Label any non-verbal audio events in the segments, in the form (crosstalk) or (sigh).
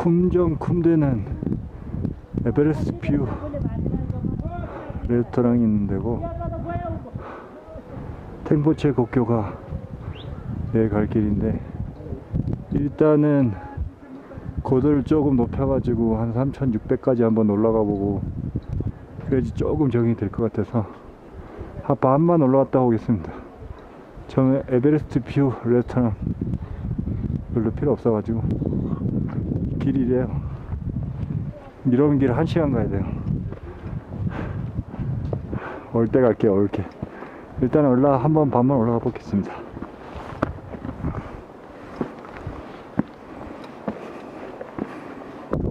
쿰정 쿰대는 에베레스트 뷰 레스토랑이 있는 데고 탱보체国교가 내일 갈 길인데 일단은 고도를 조금 높여가지고 한 3600까지 한번 올라가 보고 그래야지 조금 적응이 될 것 같아서 한 반만 올라갔다 오겠습니다. 저는 에베레스트 뷰 레스토랑 별로 필요 없어가지고 길이래요. 이런 길 1시간 가야 돼요. 올 때 갈게요 올게 일단 올라 한 번 반만 올라가 보겠습니다.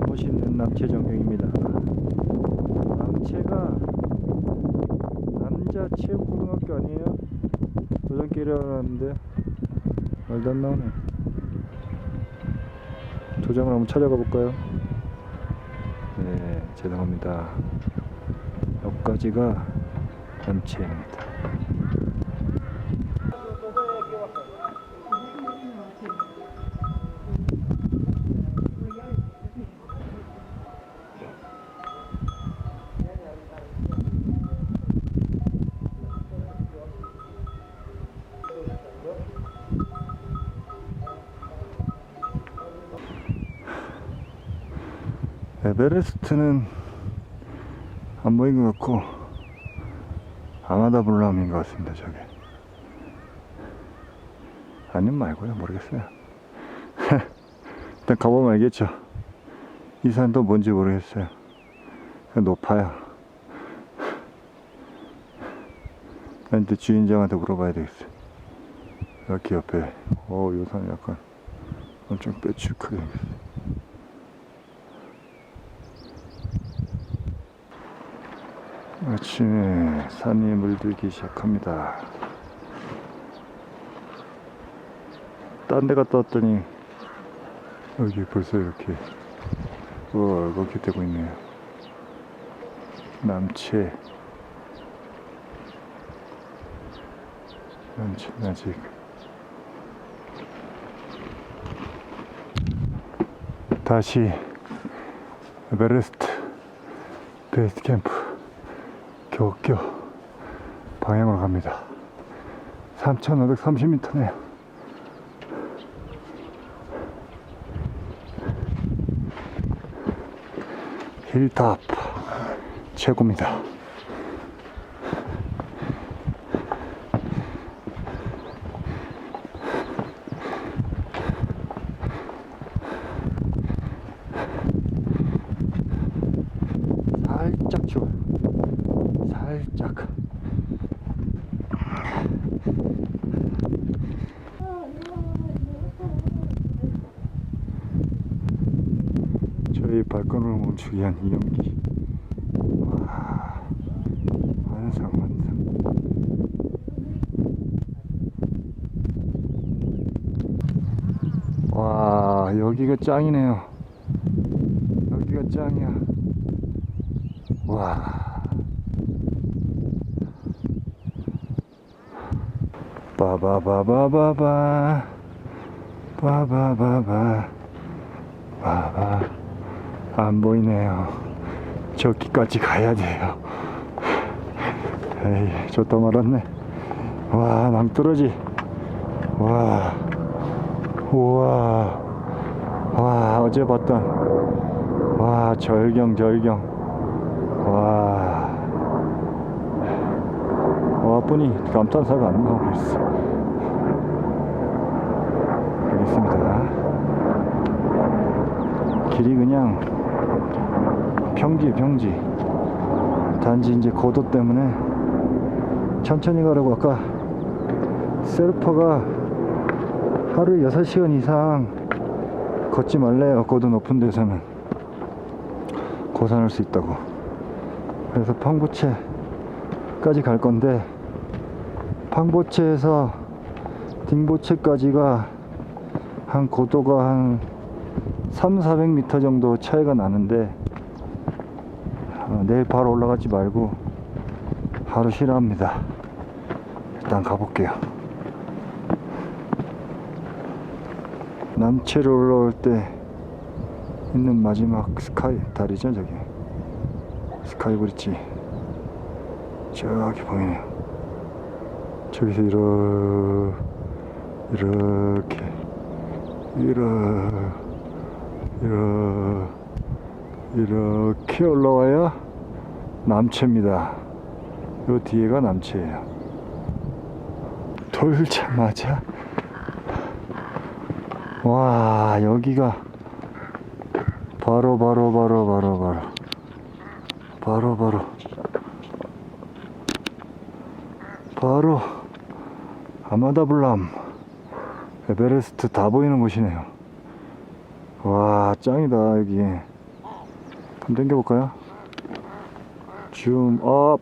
멋있는 남체 전경입니다. 남체가 남자 체육고등학교 아니에요? 도전길이라고 하는데 말도 안 나오네 도장을 한번 찾아가 볼까요? 네 죄송합니다 여기까지가 남체입니다 에베레스트는 안 보인 것 같고 아마다 블람인 것 같습니다 저게. 아님 말고요 모르겠어요. (laughs) 일단 가보면 알겠죠. 이 산도 뭔지 모르겠어요. 높아요. 근데 주인장한테 물어봐야 되겠어요. 여기 옆에. 어요 산 약간 엄청 빼쭉하게 생겼어요 아침에 산이 물들기 시작합니다. 딴 데 갔다 왔더니 여기 벌써 이렇게 우와 이렇게 되고 있네요. 남체 남체 아직 다시 에베레스트 베이스 캠프 교교 방향으로 갑니다. 3,530m네요. 힐탑 최고입니다. 살짝 추워요. 살짝. 저희 발걸음을 멈추기 위한 이 연기. 와, 완상, 완상. 와, 여기가 짱이네요. 여기가 짱이야. 와. 바바바바바바. 바바바바. 바바. 안 보이네요. 저기까지 가야 돼요. 에이 좋다 말았네. 와 낭떠러지. 와. 우와. 와 어제 봤던. 와 절경 절경. 와. 와보니 감탄사가 안 나오고 있어 알겠습니다 길이 그냥 평지 평지. 단지 이제 고도 때문에 천천히 가려고 아까 셀퍼가 하루에 6시간 이상 걷지 말래요. 고도 높은 데서는. 고산할 수 있다고. 그래서 팡보체까지 갈 건데 팡보체에서 딩보체까지가 한 고도가 한 3, 400m 정도 차이가 나는데 어, 내일 바로 올라가지 말고 하루 쉬랍니다. 일단 가볼게요. 남체로 올라올 때 있는 마지막 스카이 다리죠 저기 스카이 브릿지 저기 보이네요 저기서 이렇게 이러, 이러, 이렇게 올라와야 남체입니다. 요 뒤에가 남체예요. 돌자마자 와 여기가 바로 바로 바로 바로 바로 바로 바로 바로 아마다블람 에베레스트 다 보이는 곳이네요 와 짱이다 여기. 한번 당겨볼까요? 줌업.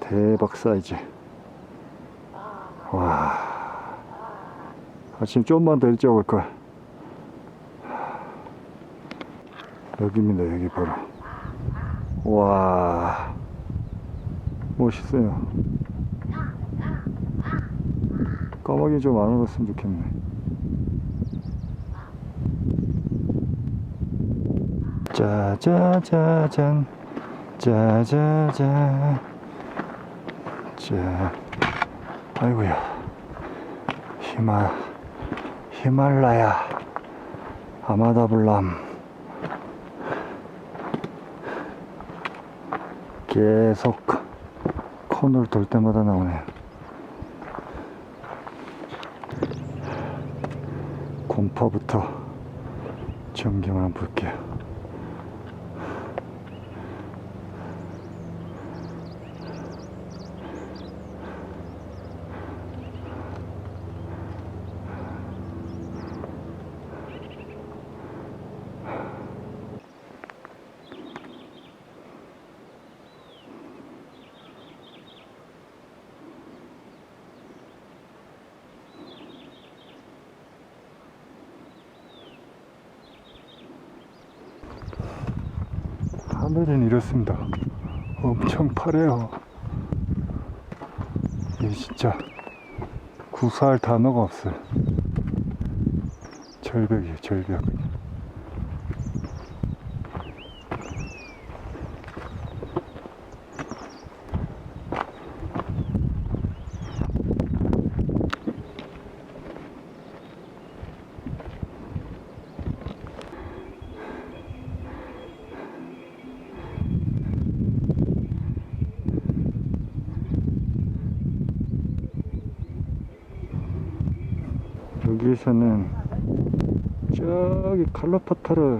대박 사이즈. 와. 아침 좀만 더 일찍 올걸. 여기입니다 여기 바로. 와. 멋있어요 까마귀 좀 안 울었으면 좋겠네. 짜자자잔 짜자자 자 아이고야. 히마 히말라야 아마다블람. 계속 코너를 돌 때마다 나오네 곰파부터 전경을 한번 볼게요 하늘은 이렇습니다. 엄청 파래요. 이게 진짜 구사할 단어가 없어요. 절벽이에요, 절벽. 여기에서는 저기 칼로파타르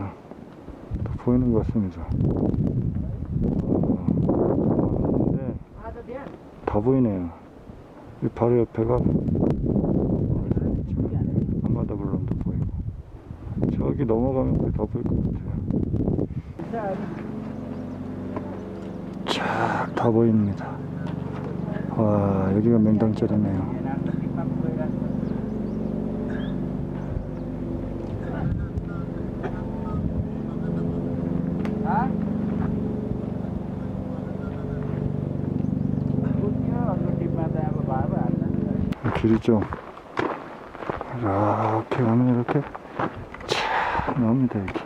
보이는 것 같습니다. 어, 다 보이네요. 이 바로 옆에가 아마다블럼도 보이고 저기 넘어가면 다 보일 것 같아요. 쫙 다 보입니다. 와 여기가 맹당절이네요. 길이 좀 이렇게 가면 이렇게 참 나옵니다 여기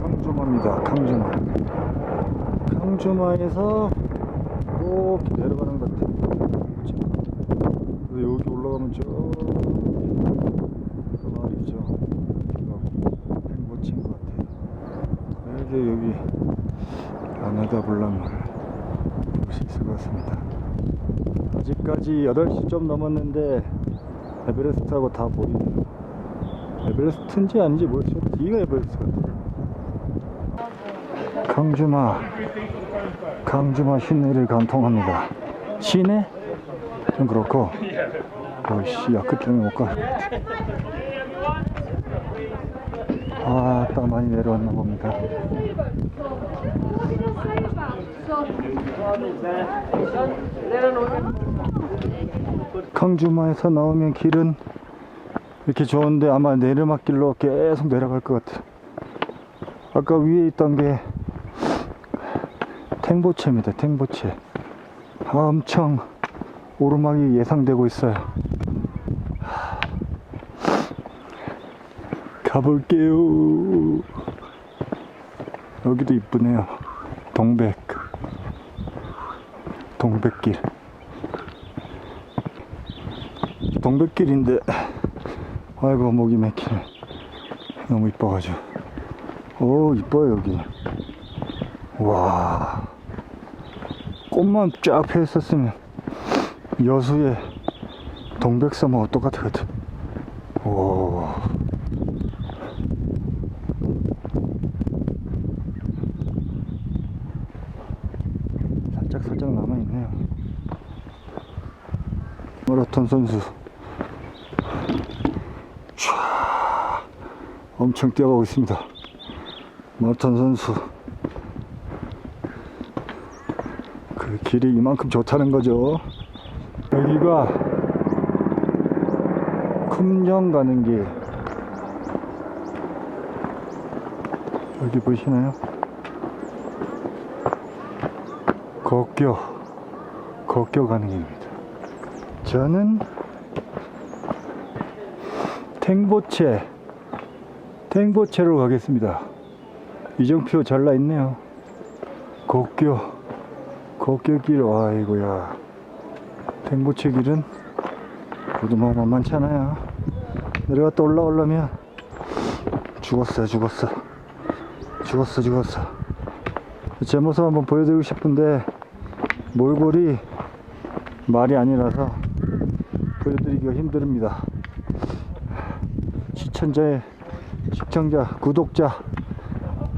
강주마입니다 강주마. 강주마에서 이렇게 내려가는 것 같아요. 올라가면 저, 저 말이죠. 여기가 행보친 것 같아요. 이제 여기 아나다 블랑을 볼수 있을 것 같습니다. 아직까지 8시 좀 넘었는데 에베레스트하고 다 보이네요. 에베레스트인지 아닌지 모르겠어요. 뒤가 에베레스트 같아요. 강주마 강주마 시내를 관통합니다. 시내? 좀 그렇고, 어이씨, 야크 때문에 못 가. 아, 딱 많이 내려왔나 봅니다. 강주마에서 나오면 길은 이렇게 좋은데 아마 내리막길로 계속 내려갈 것 같아. 아까 위에 있던 게 탱보체입니다. 탱보체. 아, 엄청 오르막이 예상되고 있어요. 가볼게요. 여기도 이쁘네요. 동백. 동백길. 동백길인데, 아이고, 목이 맥히네. 너무 이뻐가지고. 오, 이뻐요, 여기. 와. 꽃만 쫙 펴 있었으면, 여수의 동백섬하고 똑같거든. 오. 살짝 남아있네요. 마라톤 선수. 촤 엄청 뛰어가고 있습니다. 마라톤 선수. 그 길이 이만큼 좋다는 거죠. 여기가 금정 가는 길. 여기 보시나요? 걷겨, 걷겨 가는 길입니다. 저는 탱보체, 탱보체로 가겠습니다. 이정표 잘라 있네요. 걷겨, 걷겨길, 아이고야. 탱보체 길은 뭐 만만찮아요. 내려갔다 올라오려면 죽었어. 죽었어, 죽었어. 제 모습 한번 보여드리고 싶은데 몰골이 말이 아니라서 보여드리기가 힘듭니다. 시청자의 시청자, 구독자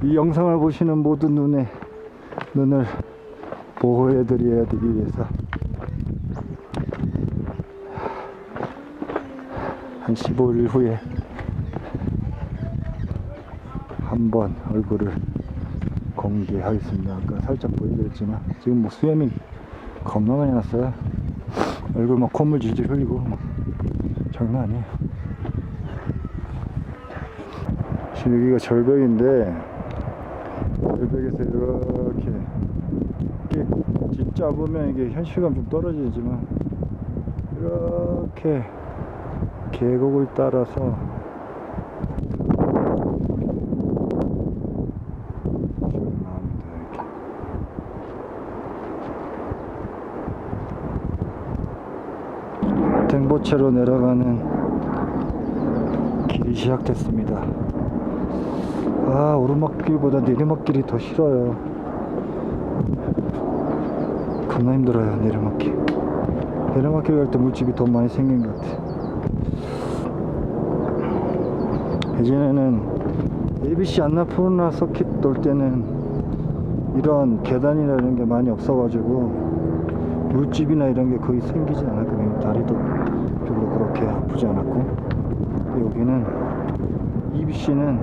이 영상을 보시는 모든 눈에 눈을 보호해 드려야 되기 위해서 한 15일 후에 한번 얼굴을 공개하겠습니다. 아까 살짝 보여드렸지만 지금 뭐 수염이 겁나 많이 났어요. 얼굴 막 콧물 질질 흘리고 막 장난 아니에요. 지금 여기가 절벽인데 절벽에서 이렇게 이게 진짜 보면 이게 현실감 좀 떨어지지만 이렇게 계곡을 따라서 쭉 나옵니다 이렇게 댕보체로 내려가는 길이 시작됐습니다. 아 오르막길보다 내리막길이 더 싫어요. 겁나 힘들어요 내리막길. 내리막길 갈 때 물집이 더 많이 생긴 것 같아. 예전에는 ABC 안나푸르나 서킷 돌 때는 이런 계단이나 이런 게 많이 없어가지고 물집이나 이런 게 거의 생기지 않았거든요. 다리도 그렇게 아프지 않았고 여기는 EBC는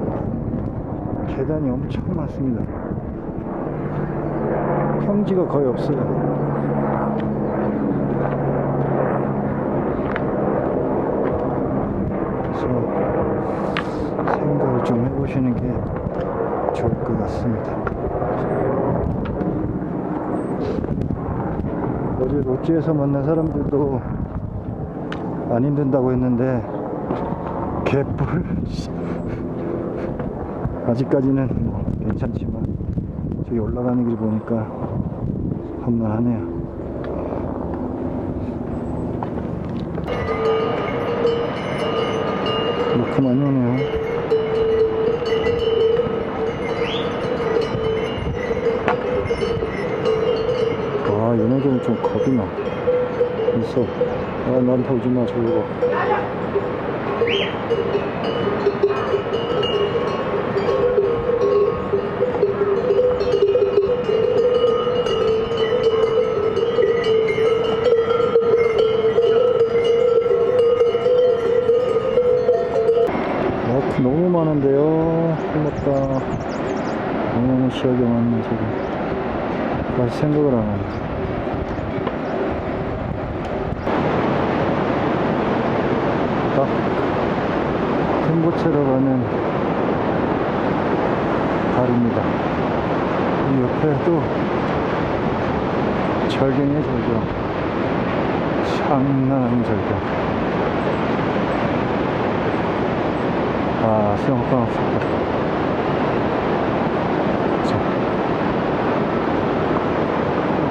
계단이 엄청 많습니다. 평지가 거의 없어요. 그래서 생각을 좀 해보시는 게 좋을 것 같습니다. 어제 롯지에서 만난 사람들도 안 힘든다고 했는데 개뿔 아직까지는 뭐 괜찮지만 저기 올라가는 길 보니까 험난하네요. 이렇게 많이 오네요. 아, 얘네들은 좀 겁이 나. 있어. 아, 나한테 오지 마, 저거. 아, 너무 많은데요. 큰일났다. 너무 시하게 많네, 지금. 다시 생각을 안 하네. 행보체로 가는 다리입니다. 이 옆에도 절경이에요, 절경. 장난 아닌 절경. 아, 수영장 없었다. 자,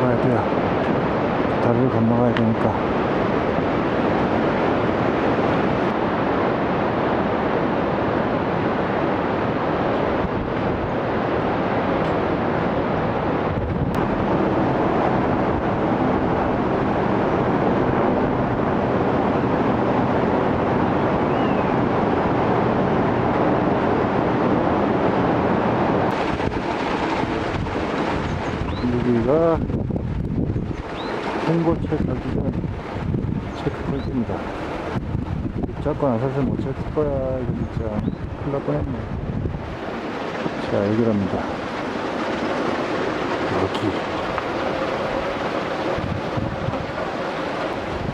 가야 돼요. 다리를 건너가야 되니까. 여기가 홍보체 가기 전 체크포인트입니다. 잡고 나서서 못 찾을 거야. 이거 진짜 큰일 날 뻔했네. 자, 여기랍니다. 여기.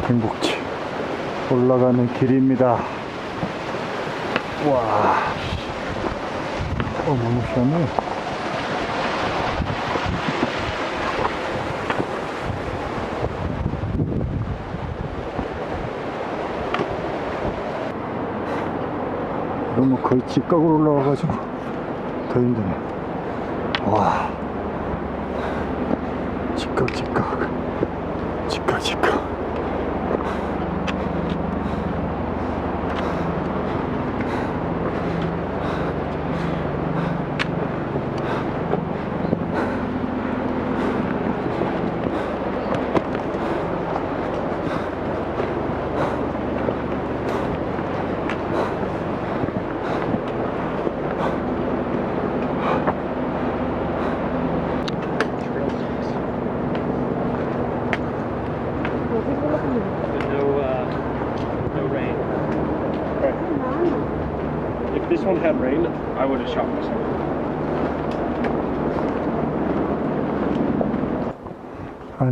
행복지. 올라가는 길입니다. 와. 어, 너무 시원해. 너무 거의 직각으로 올라와가지고 더 힘드네.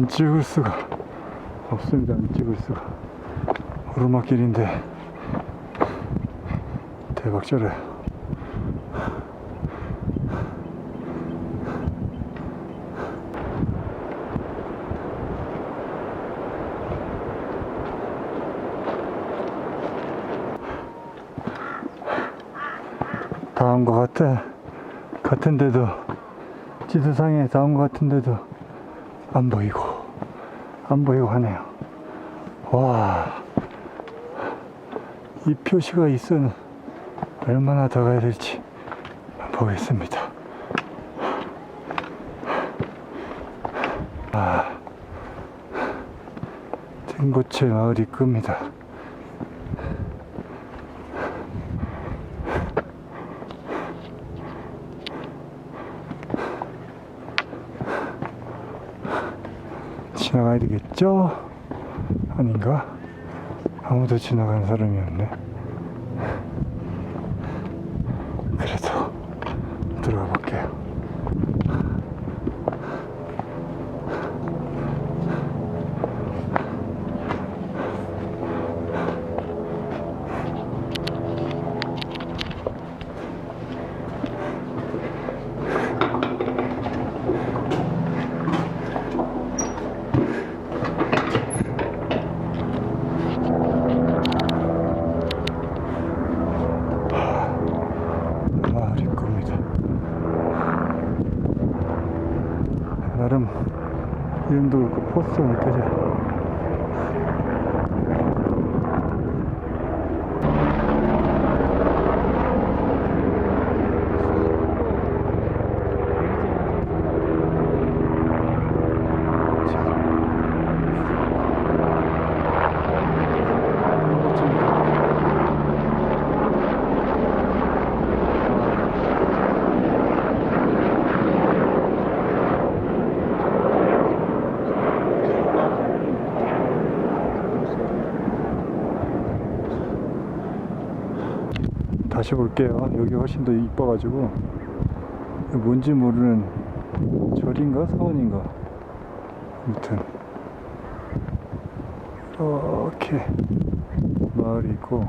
안 찍을 수가 없습니다. 안 찍을 수가. 오르막길인데 대박절해. 다온 것 같아. 같은데도 지도상에 다온 것 같은데도 안 보이고 안 보이고 하네요. 와, 이 표시가 있어는 얼마나 더 가야 될지 보겠습니다. 아, 등고체 마을 입구입니다. 지나가야 되겠죠? 아닌가? 아무도 지나가는 사람이 없네. 그래도 들어가 볼게요. 마을 입구입니다. 나름 이름도 그 렇고 포스가 느껴져요. 다시 볼게요. 여기 훨씬 더 이뻐가지고 뭔지 모르는 절인가 사원인가 아무튼 이렇게 마을이 있고